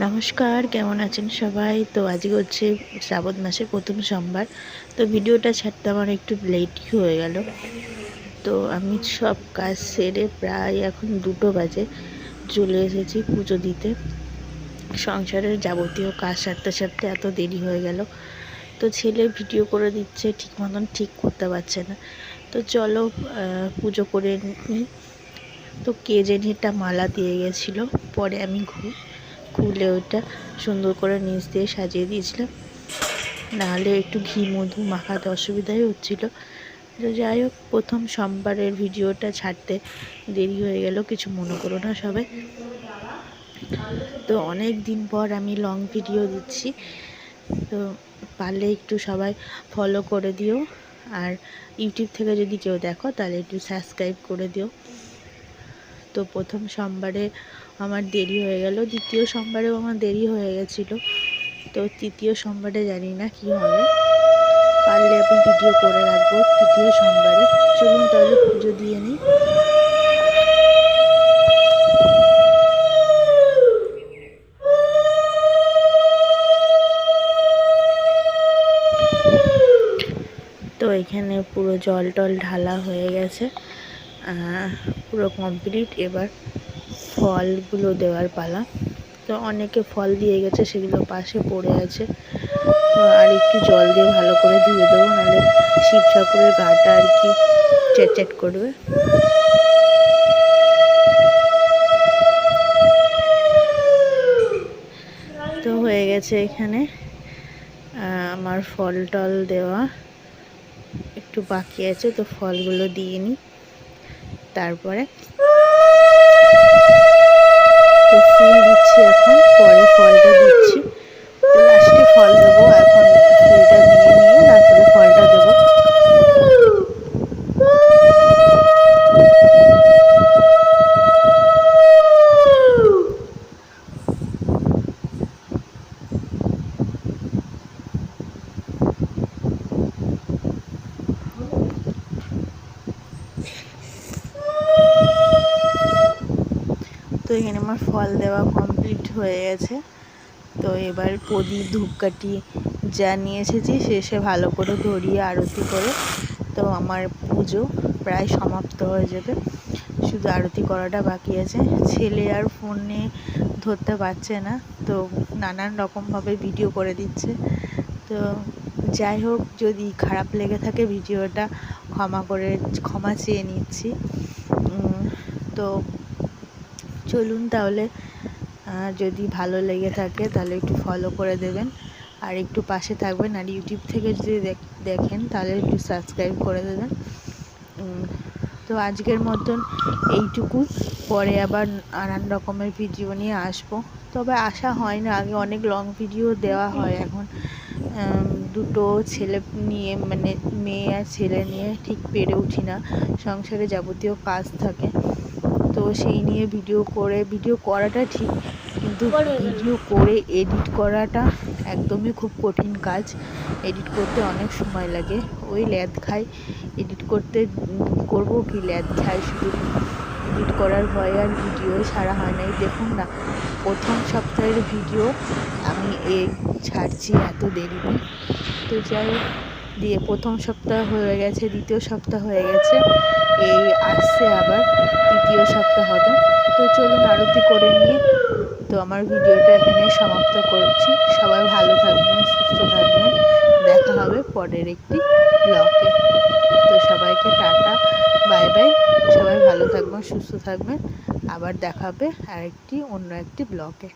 নমস্কার, কেমন আছেন সবাই? তো আজকে হচ্ছে শ্রাবণ মাসের প্রথম সোমবার, তো ভিডিওটা ছাড়তে আমার একটু লেটই হয়ে গেল। তো আমি সব কাজ সেরে প্রায় এখন দুটো বাজে, চলে এসেছি পুজো দিতে। সংসারের যাবতীয় কাজ সারতে সারতে এত দেরি হয়ে গেল। তো ছেলে ভিডিও করে দিচ্ছে, ঠিক মতন ঠিক করতে পারছে না। তো চলো পুজো করে নিই তো কে একটা মালা দিয়ে গেছিল, পরে আমি খুলে ওটা সুন্দর করে নিচ দিয়ে সাজিয়ে দিয়েছিলাম। নাহলে একটু ঘি, মধু মাখাতে অসুবিধাই হচ্ছিল। তো যাই হোক, প্রথম সোমবারের ভিডিওটা ছাড়তে দেরি হয়ে গেল, কিছু মনে করো না সবাই। তো অনেক দিন পর আমি লং ভিডিও দিচ্ছি। তো পারলে একটু সবাই ফলো করে দিও। আর ইউটিউব থেকে যদি কেউ দেখো, তাহলে একটু সাবস্ক্রাইব করে দিও। তো প্রথম সোমবারে আমার দেরি হয়ে গেল, দ্বিতীয় সোমবারেও আমার দেরি হয়ে গেছিল। তো তৃতীয় সোমবারে জানি না কি হবে। পারলে আমি ভিডিও করে রাখব তৃতীয় সোমবারে। চলুন তাহলে পুজো দিয়ে নিই। তো এখানে পুরো জল টল ঢালা হয়ে গেছে। পুরো কমপ্লিট এবার ফলগুলো দেওয়ার পালা। তো অনেকে ফল দিয়ে গেছে, সেগুলো পাশে পড়ে আছে। আর একটু জল দিয়ে ভালো করে ধুয়ে দেবো, নাহলে শিব ঠাকুরের গাটা আর কি চ্যাট করবে। তো হয়ে গেছে এখানে আমার ফল টল দেওয়া। একটু বাকি আছে, তো ফলগুলো দিয়ে নিই। তারপরে তো ফুল দিচ্ছি এখন পরে ফলটা দিচ্ছি তো লাস্টে ফল দেবো এখন ফুলটা দিয়ে নিয়ে তারপরে ফলটা দেবো তো এখানে আমার ফল দেওয়া কমপ্লিট হয়ে গেছে, তো এবার প্রদীপ ধূপকাঠি যা নিয়ে এসেছি শেষে ভালো করে ধরিয়ে আরতি করে, তো আমার পুজো প্রায় সমাপ্ত হয়ে যাবে। শুধু আরতি করাটা বাকি আছে। ছেলে আর ফোনে ধরতে পারছে না, তো নানান রকমভাবে ভিডিও করে দিচ্ছে। তো যাই হোক, যদি খারাপ লেগে থাকে ভিডিওটা ক্ষমা করে, ক্ষমা চেয়ে নিচ্ছি। তো চলুন তাহলে যদি ভালো লেগে থাকে তাহলে একটু ফলো করে দেবেন। আর একটু পাশে থাকবেন আর ইউটিউব থেকে যদি দেখেন তাহলে একটু সাবস্ক্রাইব করে দেবেন। তো আজকের মতন এইটুকু। পরে আবার নানান রকমের ভিডিও নিয়ে আসব। তবে আসা হয় না, আগে অনেক লং ভিডিও দেওয়া হয় এখন। দুটো ছেলে নিয়ে মানে মেয়ে আর ছেলে নিয়ে ঠিক পেরে উঠি না। সংসারে যাবতীয় কাজ থাকে। তো সেই নিয়ে ভিডিও করে ভিডিও করাটা ঠিক কিন্তু ভিডিও করে এডিট করাটা একদমই খুব কঠিন কাজ। এডিট করতে অনেক সময় লাগে। ওই ল্যাদ খাই। এডিট করতে করব কি ল্যাদ খাই শুধু। এডিট করার ভয়ে আর ভিডিও ছাড়া হয় নাই। দেখুন না প্রথম সপ্তাহের ভিডিও আমি এই ছাড়ছি এত দেরিতে। তো যাই দিয়ে প্রথম সপ্তাহ হয়ে গেছে দ্বিতীয় সপ্তাহ হয়ে গেছে। এই আসছে আবার তৃতীয় সপ্তাহ হবে তো চলুন আরতি করে নিয়ে তো আমার ভিডিওটা এখানে সমাপ্ত করছি। সবাই ভালো থাকবেন, সুস্থ থাকবেন। দেখা হবে পরের একটি ব্লকে তো সবাইকে টাটা, বাই বাই। সবাই ভালো থাকবেন, সুস্থ থাকবেন। আবার দেখা হবে আরেকটি, অন্য একটি ব্লকে